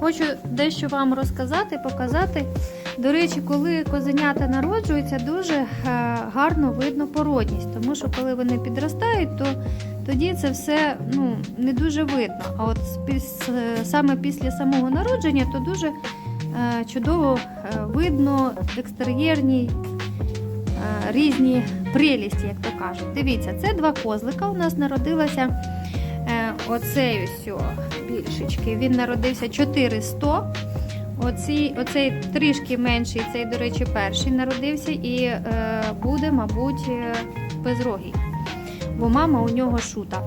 Хочу дещо вам розказати, показати. До речі, коли козенята народжуються, дуже е, гарно видно породність, тому що коли вони підростають, то тоді це все ну, не дуже видно. А от е, саме після самого народження, то дуже е, чудово видно екстер'єрні різні прелісті, як то кажуть. Дивіться, це два козлика. У нас народилася е, ось більшечки. Він народився 400. Оці, оцей трішки менший, цей, до речі, перший народився і е, буде, мабуть, е, безрогий. Бо мама у нього шута.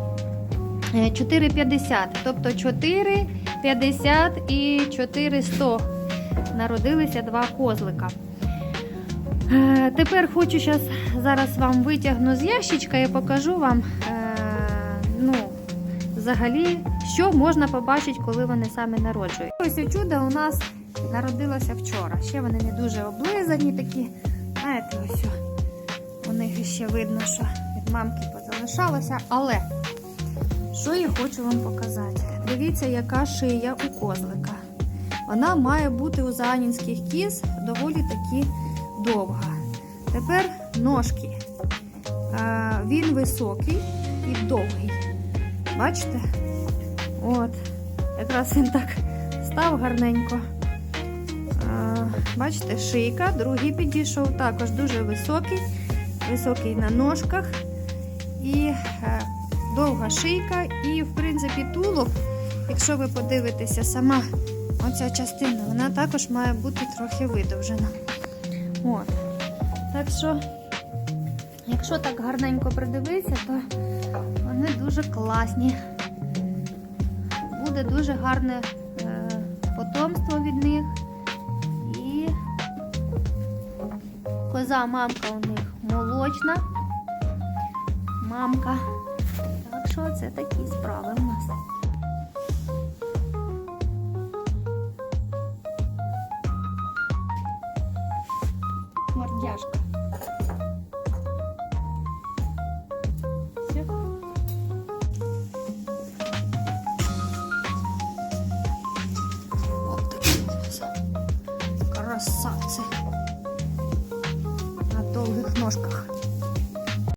Е, 4,50. Тобто 4,50 і 400 народилися два козлика. Е, Тепер хочу щас, зараз вам витягну з ящичка і покажу вам, е, ну, взагалі, що можна побачити, коли вони саме народжують. Ось чудо у нас народилося вчора. Ще вони не дуже облизані такі. Знаєте, ось у них ще видно, що від мамки позалишалося. Але що я хочу вам показати? Дивіться, яка шия у козлика. Вона має бути у заанінських кіз доволі таки довга. Тепер ножки. Е, Він високий і довгий. Бачите? От. Якраз він так став гарненько. Е, Бачите, шийка, другий підійшов, також дуже високий, високий на ножках. І е, довга шийка, і, в принципі, тулуб, якщо ви подивитеся, сама оця частина, вона також має бути трохи видовжена. От. Так що, якщо так гарненько придивитися, то вони дуже класні. Буде дуже гарне е, потомство від них. І коза мамка у них молочна. Мамка. Так що це такі справи у нас. Мордяшка. Красавці. На долгих ножках.